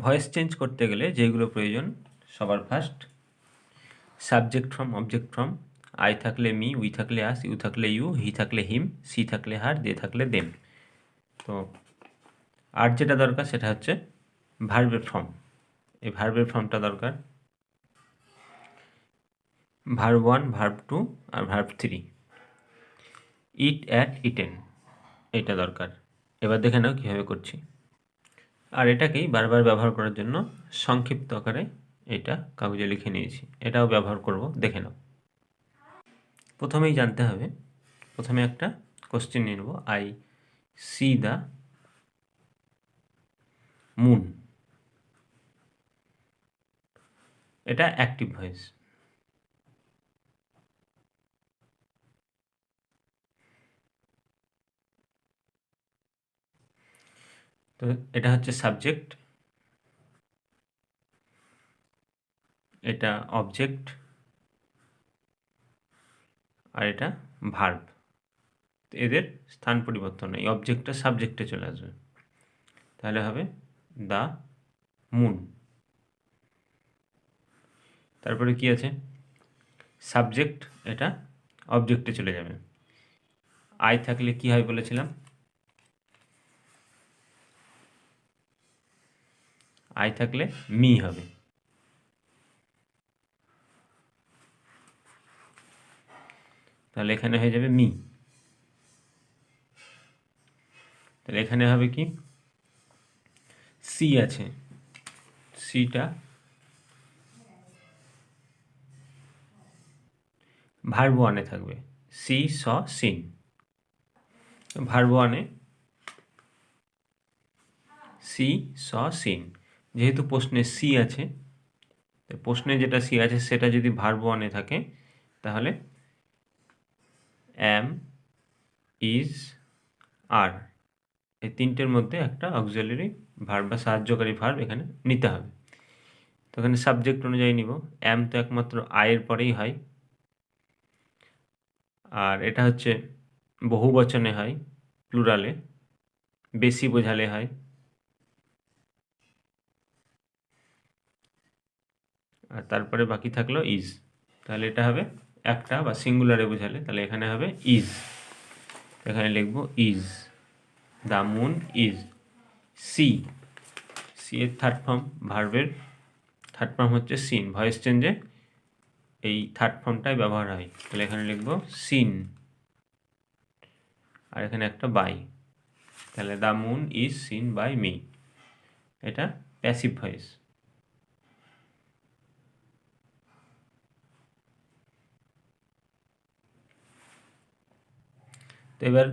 Voice change করতে গেলে যেগুলো প্রয়োজন, সবার first subject from object from I থাকলে মি উই থাকলে আস ইউ থাকলে ইউ হি থাকলে হিম সি থাকলে হার দে থাকলে দেম তো আর যেটা দরকার সেটা হচ্ছে ভার্বের ফর্ম এই ভার্বের ফর্মটা দরকার। ভার্ব ওয়ান ভার্ব টু আর verb three eat ate eaten এটা দরকার। এবার দেখে নাও কীভাবে করছি। আর এটাকেই বারবার ব্যবহার করার জন্য সংক্ষিপ্ত আকারে এটা কাগজে লিখে নিয়েছি। এটাও ব্যবহার করব, দেখে নাও। প্রথমেই জানতে হবে, প্রথমে একটা কোশ্চেন নিয়ে নেব। আই সি দ্য মুন এটা অ্যাক্টিভ ভয়েস তো এটা হচ্ছে সাবজেক্ট এটা অবজেক্ট আর এটা ভার্ব এদের স্থান পরিবর্তন এই অবজেক্টটা সাবজেক্টে চলে আসবে। তাহলে হবে দ্য মুন তারপরে কি আছে? সাবজেক্ট এটা অবজেক্টে চলে যাবে। আই থাকলে কি হয় বলেছিলাম? আই থাকলে মি হবে। তাহলে এখানে হয়ে যাবে মি। তাহলে এখানে হবে কি? সি আছে। সিটা ভার্ব ওয়ানে থাকবে। সি স সিন ভার্ব ওয়ানে সি স সিন যেহেতু প্রশ্নে সি আছে প্রশ্নে যেটা সি আছে সেটা যদি ভার্ব ওয়ানে থাকে, তাহলে অ্যাম ইজ আর এই তিনটের মধ্যে একটা অক্সিলারি ভার্ব বা সাহায্যকারী ভার্ব এখানে নিতে হবে। তো এখানে সাবজেক্ট অনুযায়ী নিব। অ্যাম তো একমাত্র আয়ের পরেই হয়। আর এটা হচ্ছে বহু বচনে হয় প্লুরালে বেশি বোঝালে হয়। আর তারপরে বাকি থাকল ইজ তাহলে এটা হবে একটা বা সিঙ্গুলারে বোঝালে, তাহলে এখানে হবে ইজ এখানে লিখব is the moon is see see এর থার্ড ফর্ম ভার্বের থার্ড ফর্ম হচ্ছে সিন ভয়েস চেঞ্জে এই থার্ড ফর্মটাই ব্যবহার হয়। তাহলে এখানে লিখব সিন আর এখানে একটা বাই তাহলে the moon is seen by me এটা প্যাসিভ ভয়েস তো এবার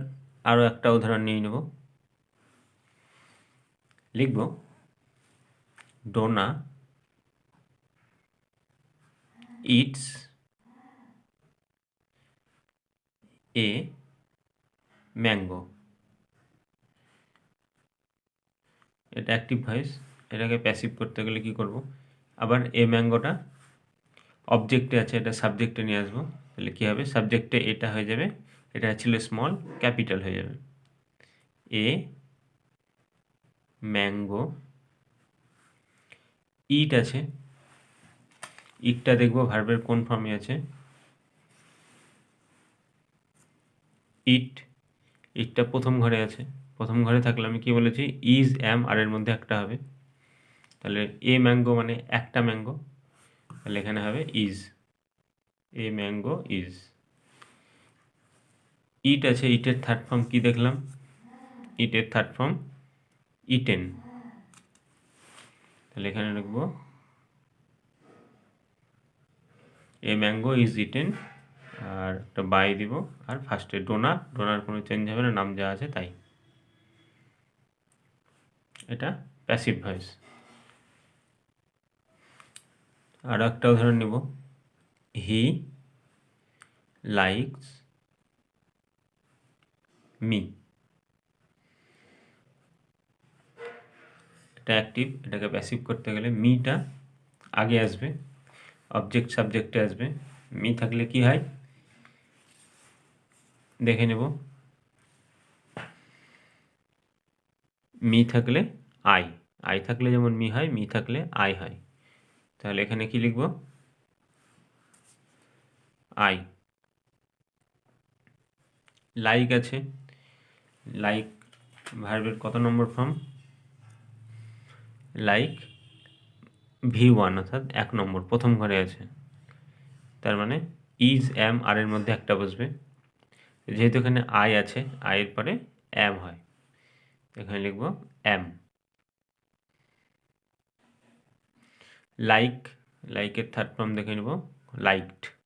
আরও একটা উদাহরণ নিয়ে নেব। লিখব ডোনা ইটস এ ম্যাঙ্গো এটা অ্যাক্টিভ ভয়েস এটাকে প্যাসিভ করতে গেলে কি করব? আবার এ ম্যাঙ্গোটা অবজেক্টে আছে, এটা সাবজেক্টে নিয়ে আসব। তাহলে কী হবে? সাবজেক্টে এটা হয়ে যাবে এটা ছিল স্মল ক্যাপিটাল হয়ে যাবে। এ ম্যাঙ্গো ইট আছে। ইটটা দেখব ভার্বের কোন ফর্মে আছে। ইট ইটটা প্রথম ঘরে আছে। প্রথম ঘরে থাকলে আমি কি বলেছি? ইজ অ্যাম আর এর মধ্যে একটা হবে। তাহলে এ ম্যাঙ্গো মানে একটা ম্যাঙ্গো তাহলে এখানে হবে is a mango is eat আছে, ইটের থার্ড ফর্ম কি দেখলাম? ইটের থার্ড ফর্ম ইটেন। তাহলে এখানে লিখব, এ ম্যাঙ্গো ইজ ইটেন। আর একটা বাই দিব, আর ফার্স্টে ডোনা ডোনার। কোনো চেঞ্জ হবে না, নাম যা আছে তাই। এটা প্যাসিভ ভয়েস আর একটা উদাহরণ নিব। He likes me. এটা অ্যাক্টিভ এটাকে প্যাসিভ করতে গেলে মিটা আগে আসবে অবজেক্ট সাবজেক্টে আসবে। মি থাকলে কি হয়? দেখে নেব। মি থাকলে আই। আই থাকলে যেমন মি হয়, মি থাকলে আই হয়। তাহলে এখানে কি লিখব? আই। লাইক আছে। লাইক ভার্বের কত নম্বর ফর্ম লাইক ভি ওয়ান অর্থাৎ এক নম্বর, প্রথম ঘরে আছে। তার মানে ইজ এম আর এর মধ্যে একটা বসবে। যেহেতু এখানে আই আছে আইয়ের পরে এম হয়। এখানে লিখব এম লাইক লাইকের থার্ড ফর্ম দেখে নেব। লাইকড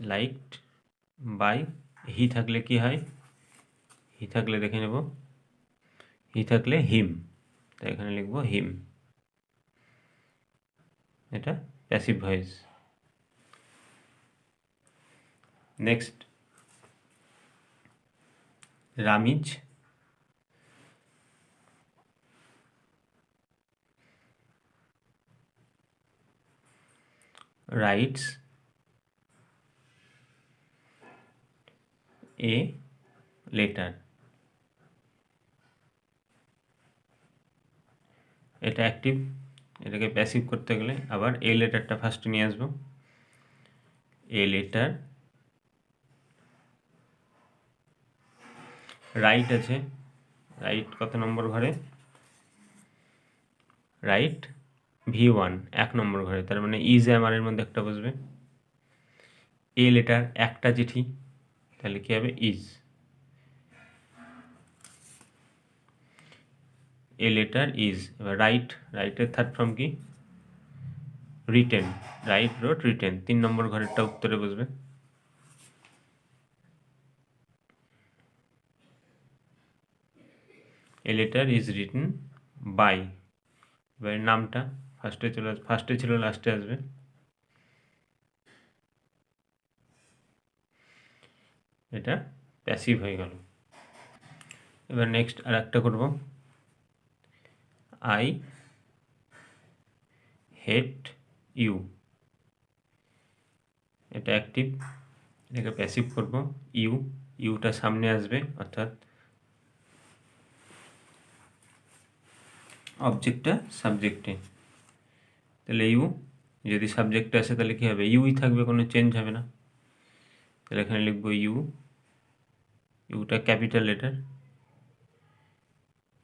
লাইকড বাই হি থাকলে কি হয়? হি থাকলে দেখে নেব। হি থাকলে হিম তাই এখানে লিখব হিম এটা passive voice next Ramiz writes a letter এটা অ্যাক্টিভ এটাকে প্যাসিভ করতে গেলে আবার এ লেটারটা ফার্স্টে নিয়ে আসব। এ লেটার রাইট আছে। রাইট কত নম্বর ঘরে? রাইট ভি ওয়ান এক নম্বর ঘরে। তার মানে ইজ এর মধ্যে একটা বসবে। এ লেটার একটা চিঠি। তাহলে কী হবে? ইজ এ লেটার ইজ এবার রাইট রাইটের থার্ড ফর্ম কি? রিটেন রাইট রোড রিটেন তিন নম্বর ঘরেরটা উত্তরে বসবে। A letter is written by এবার নামটা ফার্স্টে চলে ফার্স্টে ছিল লাস্টে আসবে। এটা প্যাসিভ হয়ে গেল। এবার নেক্সট আর একটা করব। আই হেট ইউ এটা অ্যাক্টিভ এটাকে প্যাসিভ করব। ইউ ইউটা সামনে আসবে, অর্থাৎ অবজেক্টটা সাবজেক্টে তাহলে ইউ যদি সাবজেক্টে আসে, তাহলে কী হবে? ইউই থাকবে, কোনো চেঞ্জ হবে না। তাহলে এখানে লিখব ইউ ইউটা ক্যাপিটাল লেটার,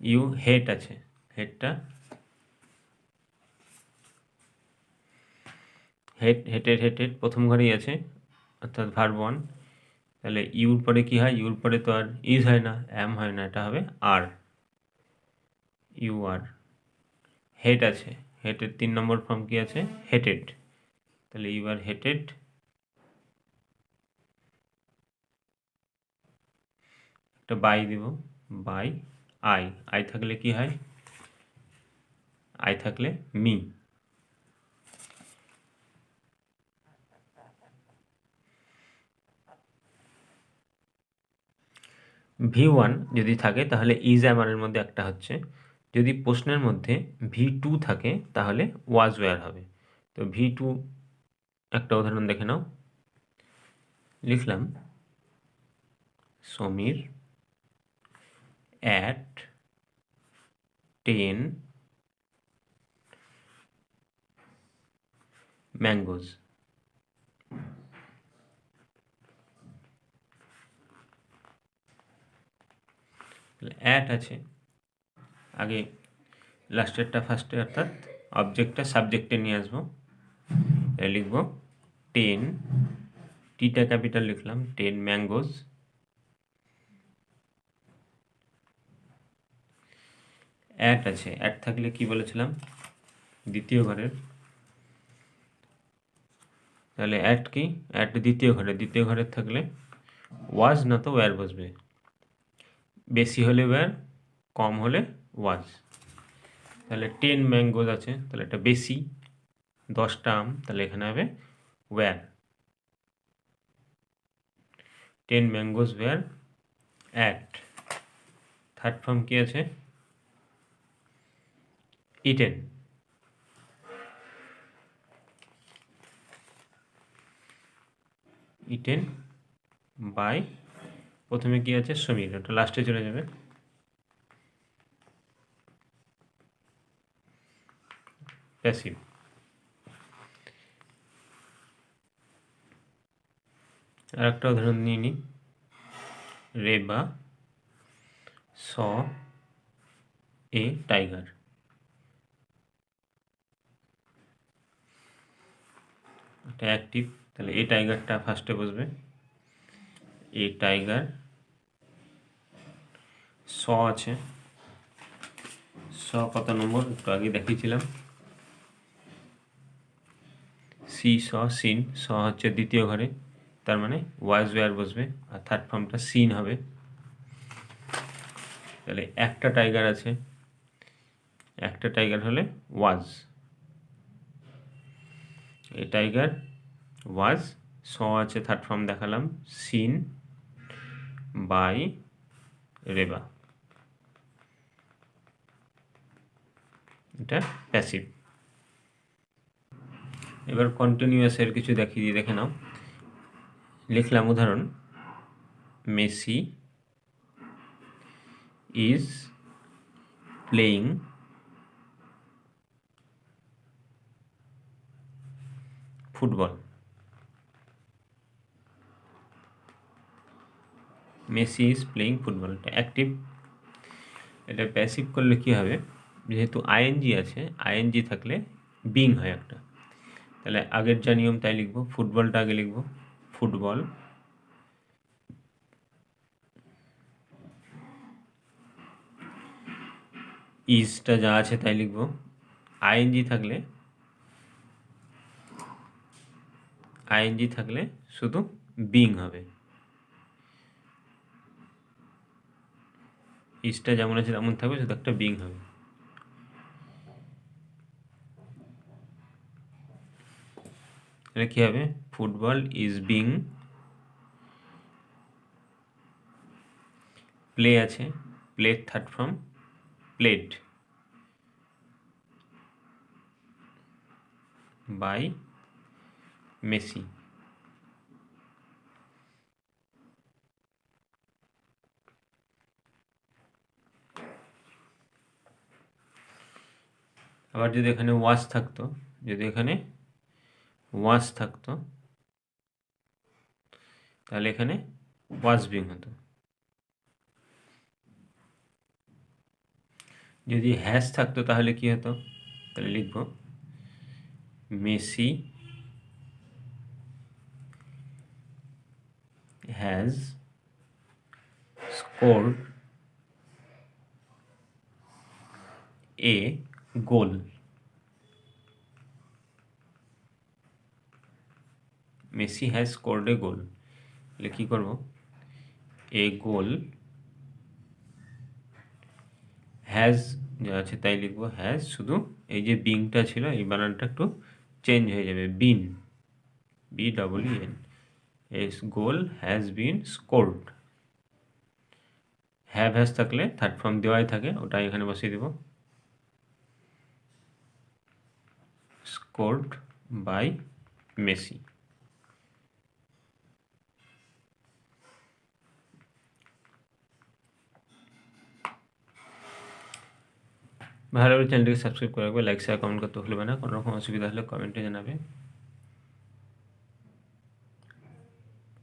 ইউ হেট আছে, হেডটা, হেড হেটের হেটেড প্রথম ঘরেই আছে, অর্থাৎ ভার ওয়ান তাহলে ইউর পরে কি হয়? ইউর পরে তো আর ইজ হয় না এম হয় না, এটা হবে আর ইউ আর, হেড আছে হেটের তিন নম্বর ফর্ম কি আছে? হেটেড তাহলে ইউ আর হেটেড একটা বাই দিব, বাই আই। আই থাকলে কি হয়? আই থাকলে মি। ভি ওয়ান যদি থাকে, তাহলে ইজ অ্যামারের মধ্যে একটা হচ্ছে। যদি প্রশ্নের মধ্যে ভি টু থাকে, তাহলে ওয়াজ ওয়ার হবে। তো ভি টু, একটা উদাহরণ দেখে নাও। লিখলাম, Samir ate ten mangoes ate আছে। আগে লাস্টেরটা ফার্স্টে অর্থাৎ অবজেক্টটা সাবজেক্টে নিয়ে আসব। লিখব টেন টিটা ক্যাপিটাল লিখলাম টেন ম্যাঙ্গোজ অ্যাট আছে। অ্যাট থাকলে কি বলেছিলাম? দ্বিতীয় ঘরের। তাহলে অ্যাট কি? অ্যাট দ্বিতীয় ঘরে। দ্বিতীয় ঘরের থাকলে ওয়াজ না তো ওয়্যার বসবে? বেশি হলে ওয়্যার কম হলে ওয়াজ তাহলে টেন ম্যাঙ্গোজ আছে। তাহলে এটা বেশি। দশটা আম, তাহলে এখানে হবে were ten mangoes were ate third form কী আছে? ইটেন ইটেন বাই প্রথমে কি আছে? সমীর। ওটা লাস্টে চলে যাবে। প্যাসিভ আর একটা উদাহরণ নিয়ে নিই রেবা স এ টাইগার এটা অ্যাক্টিভ তাহলে এই টাইগারটা ফার্স্টে বসবে। এ টাইগার স আছে। স কত নম্বর? একটু আগে দেখিয়েছিলাম। সি স সিন স হচ্ছে দ্বিতীয় ঘরে। তার মানে ওয়াইজ ওয়ার বসবে। আর থার্ড ফর্মটা সিন হবে। তাহলে একটা টাইগার আছে। একটা টাইগার হলে ওয়াজ এই টাইগার ওয়াজ স আছে থার্ড ফর্ম দেখালাম সিন বাই রেবা। এটা প্যাসিভ এবার কন্টিনিউয়াসের কিছু দেখিয়ে দিয়ে দেখে নাও। লিখলাম উদাহরণ Messi is playing football. Messi is playing football এটা অ্যাক্টিভ এটা প্যাসিভ করলে কী হবে? যেহেতু আইএনজি আছে আইএনজি থাকলে বিং হয় একটা। তাহলে আগের যা নিয়ম তাই লিখব। ফুটবলটা আগে লিখব। ফুটবল। ইজটা যা আছে তাই লিখব। আইএনজি থাকলে আইএনজি থাকলে শুধু বিং হবে। ইজটা যেমন আছে তেমন থাকবে, শুধু একটা বিং হবে। তাহলে কী হবে? Football is being. প্লে আছে। Play third form. Played. By Messi আবার যদি এখানে ওয়াশ থাকতো, যদি এখানে ওয়াশ থাকতো, তাহলে এখানে ওয়াশ বিং হতো। যদি হ্যাশ থাকতো, তাহলে কি হতো? তাহলে লিখব, Messi has scored a goal Messi has scored a goal তাহলে কী করব? এ গোল হ্যাজ যা আছে তাই লিখব হ্যাজ শুধু এই যে বিংটা ছিল, এই বানানটা একটু চেঞ্জ হয়ে যাবে been B double N S goal has been scored have has থাকলে থার্ড ফর্ম দেওয়াই থাকে ওটা এখানে বসিয়ে দেব। স্কোর্ড বাই মেসি ভালো চ্যানেলটিকে সাবস্ক্রাইব করে রাখবে লাইক শেয়ার কমেন্ট করতে ভুলবে না। কোনো রকম অসুবিধা হলে কমেন্টে জানাবে।